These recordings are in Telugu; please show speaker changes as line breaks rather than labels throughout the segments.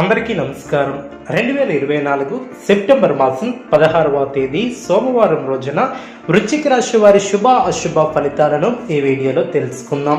అందరికీ నమస్కారం. రెండు వేల ఇరవై నాలుగు సెప్టెంబర్ మాసం పదహారవ తేదీ సోమవారం రోజున వృశ్చిక రాశి వారి శుభ అశుభ ఫలితాలను ఈ వీడియోలో తెలుసుకుందాం.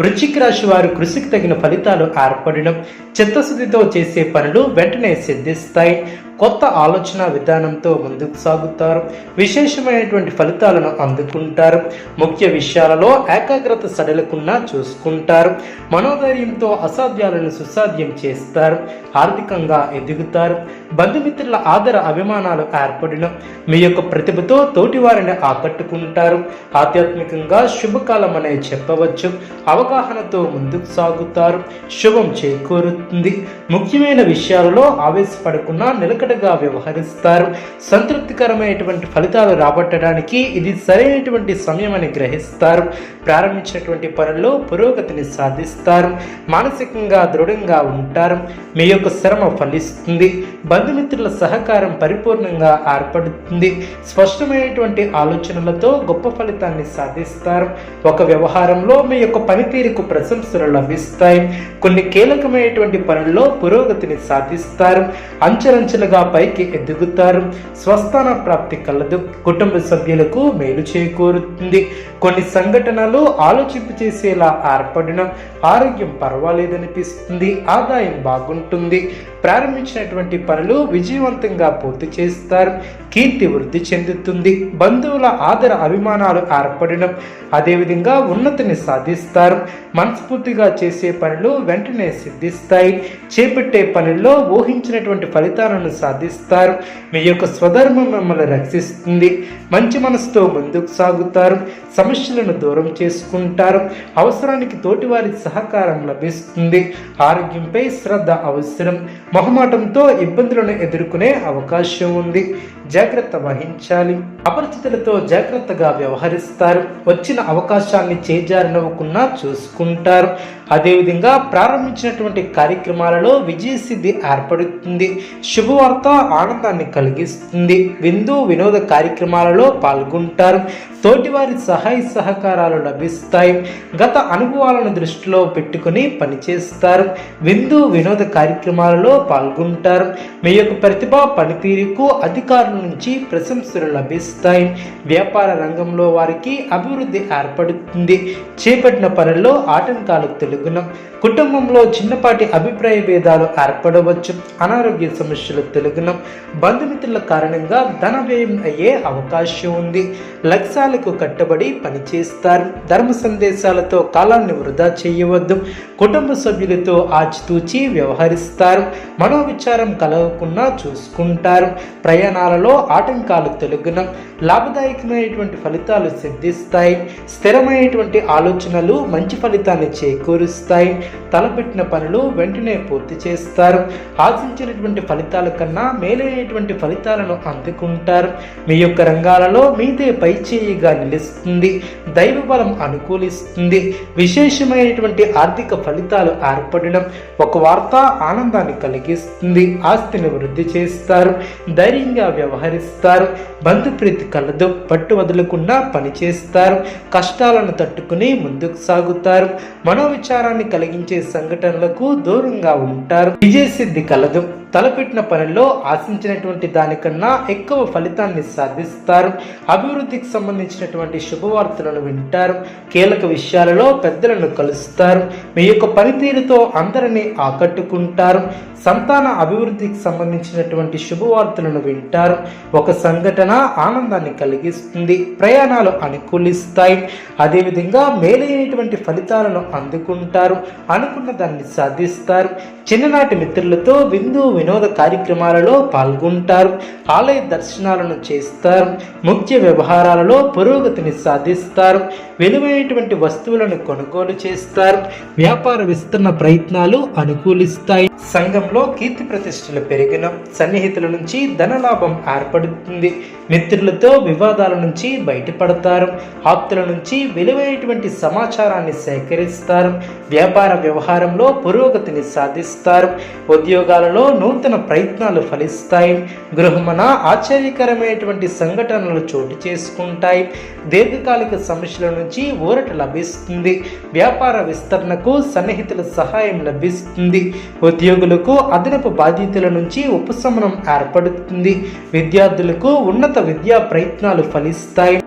వృశ్చిక రాశి వారు కృషికి తగిన ఫలితాలు ఏర్పడడం చిత్తశుద్ధితో చేసే పనులు వెంటనే సిద్ధిస్తాయి. కొత్త ఆలోచన విధానంతో ముందుకు సాగుతారు. విశేషమైనటువంటి ఫలితాలను అందుకుంటారు. ముఖ్య విషయాలలో ఏకాగ్రత సడలకుండా చూసుకుంటారు. మనోధైర్యంతో అసాధ్యాలను సుసాధ్యం చేస్తారు. ఆర్థికంగా ఎదుగుతారు. బంధుమిత్రుల ఆదర అభిమానాలు ఏర్పడిన. మీ యొక్క ప్రతిభతో తోటి వారిని ఆకట్టుకుంటారు. ఆధ్యాత్మికంగా శుభకాలం అనే చెప్పవచ్చు. అవగాహనతో ముందుకు సాగుతారు. శుభం చేకూరుతుంది. ముఖ్యమైన విషయాలలో ఆవేశపడకుండా నిలకడగా వ్యవహరిస్తారు. సంతృప్తికరమైనటువంటి ఫలితాలు రాబట్టడానికి ఇది సరైనటువంటి సమయం అని గ్రహిస్తారు. ప్రారంభించినటువంటి పనుల్లో పురోగతిని సాధిస్తారు. మానసికంగా దృఢంగా ఉంటారు. మీ యొక్క శ్రమ ఫలిస్తుంది. బంధుమిత్రుల సహకారం పరిపూర్ణంగా ఏర్పడుతుంది. స్పష్టమైనటువంటి ఆలోచనలతో గొప్ప ఫలితాన్ని సాధిస్తారు. ఒక వ్యవహారంలో మీ యొక్క పనితీరుకు ప్రశంసలు లభిస్తాయి. కొన్ని కీలకమైనటువంటి పనుల్లో పురోగతిని సాధిస్తారు. అంచెలంచెలుగా పైకి ఎదుగుతారు. స్వస్థాన ప్రాప్తి కలదు. కుటుంబ సభ్యులకు మేలు చేకూరుతుంది. కొన్ని సంఘటనలు ఆలోచింపు చేసేలా ఏర్పడిన ఆరోగ్యం పర్వాలేదనిపిస్తుంది. ఆదాయం బాగుంటుంది. ప్రారంభించినటువంటి పనులు విజయవంతంగా పూర్తి చేస్తారు. కీర్తి వృద్ధి చెందుతుంది. బంధువుల ఆదర అభిమానాలు ఏర్పడడం అదేవిధంగా ఉన్నతిని సాధిస్తారు. మనస్ఫూర్తిగా చేసే పనులు వెంటనే సిద్ధిస్తాయి. చేపట్టే పనుల్లో ఊహించినటువంటి ఫలితాలను సాధిస్తారు. మీ యొక్క స్వధర్మం మిమ్మల్ని రక్షిస్తుంది. మంచి మనసుతో ముందుకు సాగుతారు. సమస్యలను దూరం చేసుకుంటారు. అవసరానికి తోటివారి సహకారం లభిస్తుంది. ఆరోగ్యంపై శ్రద్ధ అవసరం. మొహమాటంతో ఇబ్బంది ఇబ్బందులను ఎదుర్కొనే అవకాశం ఉంది. జాగ్రత్త వహించాలి. అపరిచితులతో జాగ్రత్తగా వ్యవహరిస్తారు. వచ్చిన అవకాశాన్ని చేజారినవ్వకుండా చూసుకుంటారు. అదేవిధంగా ప్రారంభించినటువంటి కార్యక్రమాలలో విజయసిద్ధి ఏర్పడుతుంది. శుభవార్త ఆనందాన్ని కలిగిస్తుంది. విందు వినోద కార్యక్రమాలలో పాల్గొంటారు. తోటివారి సహాయ సహకారాలు లభిస్తాయి. గత అనుభవాలను దృష్టిలో పెట్టుకుని పనిచేస్తారు. విందు వినోద కార్యక్రమాలలో పాల్గొంటారు. మీ యొక్క ప్రతిభ పనితీరుకు అధికారుల నుంచి ప్రశంసలు లభిస్తాయి. వ్యాపార రంగంలో వారికి అభివృద్ధి ఏర్పడుతుంది. చేపట్టిన పనుల్లో ఆటంకాలు తెలుగున. కుటుంబంలో చిన్నపాటి అభిప్రాయ భేదాలు ఏర్పడవచ్చు. అనారోగ్య సమస్యలు తెలుగున. బంధుమిత్రుల కారణంగా ధన వ్యయం అయ్యే అవకాశం ఉంది. లక్ష్యాలకు కట్టుబడి పనిచేస్తారు. ధర్మ సందేశాలతో కాలాన్ని వృధా చేయవద్దు. కుటుంబ సభ్యులతో ఆచితూచి వ్యవహరిస్తారు. మనోవిచారం కలగకుండా చూసుకుంటారు. ప్రయాణాలలో ఆటంకాలు తెలుగున లాభదాయకమైనటువంటి ఫలితాలు సిద్ధిస్తాయి. స్థిరమైనటువంటి ఆలోచనలు మంచి ఫలితాన్ని చేకూరుస్తాయి. తలపెట్టిన పనులు వెంటనే పూర్తి చేస్తారు. ఆశించినటువంటి ఫలితాల కన్నా మేలైనటువంటి ఫలితాలను అందుకుంటారు. మీ యొక్క రంగాలలో మీదే పై చేయిగా నిలుస్తుంది. దైవ బలం అనుకూలిస్తుంది. విశేషమైనటువంటి ఆర్థిక ఫలితాలు ఏర్పడడం ఒక వార్త ఆనందాన్ని కలిగిస్తుంది. ఆస్తిని వృద్ధి చేస్తారు ధైర్యంగా వ్యవహరిస్తారు బంధుప్రీతి కలదు పట్టు వదలకుండా పనిచేస్తారు కష్టాలను తట్టుకుని ముందుకు సాగుతారు మనోవిచారాన్ని కలిగించే సంఘటనలకు దూరంగా ఉంటారు. విజయసిద్ధి కలదు. తలపెట్టిన పనిలో ఆశించినటువంటి దానికన్నా ఎక్కువ ఫలితాన్ని సాధిస్తారు. అభివృద్ధికి సంబంధించినటువంటి శుభవార్తలను వింటారు. కీలక విషయాలలో పెద్దలను కలుస్తారు. మీ యొక్క పనితీరుతో అందరినీ ఆకట్టుకుంటారు. సంతాన అభివృద్ధికి సంబంధించినటువంటి శుభవార్తలను వింటారు. ఒక సంఘటన ఆనందాన్ని కలిగిస్తుంది ప్రయాణాలు అనుకూలిస్తాయి. అదేవిధంగా మేలైనటువంటి ఫలితాలను అందుకుంటారు. అనుకున్న దాన్ని సాధిస్తారు. చిన్ననాటి మిత్రులతో విందు వినోద కార్యక్రమాలలో పాల్గొంటారు ఆలయ దర్శనాలను చేస్తారు ముఖ్య వ్యవహారాలలో పురోగతిని సాధిస్తారు విలువైనటువంటి వస్తువులను కొనుగోలు చేస్తారు వ్యాపార విస్తరణ ప్రయత్నాలు అనుకూలిస్తాయి. సంఘంలో కీర్తి ప్రతిష్టలు పెరిగిన సన్నిహితుల నుంచి ధనలాభం ఏర్పడుతుంది. మిత్రులతో వివాదాల నుంచి బయటపడతారు. ఆప్తుల నుంచి విలువైనటువంటి సమాచారాన్ని సేకరిస్తారు. వ్యాపార వ్యవహారంలో పురోగతిని సాధిస్తారు. ఉద్యోగాలలో నూతన ప్రయత్నాలు ఫలిస్తాయి. గృహమున ఆశ్చర్యకరమైనటువంటి సంఘటనలు చోటు చేసుకుంటాయి. దీర్ఘకాలిక సమస్యల నుంచి ఊరట లభిస్తుంది. వ్యాపార విస్తరణకు సన్నిహితుల సహాయం లభిస్తుంది. ఉద్యోగులకు అదనపు బాధ్యతల నుంచి ఉపశమనం ఏర్పడుతుంది. విద్యార్థులకు ఉన్నత విద్యా ప్రయత్నాలు ఫలిస్తాయి.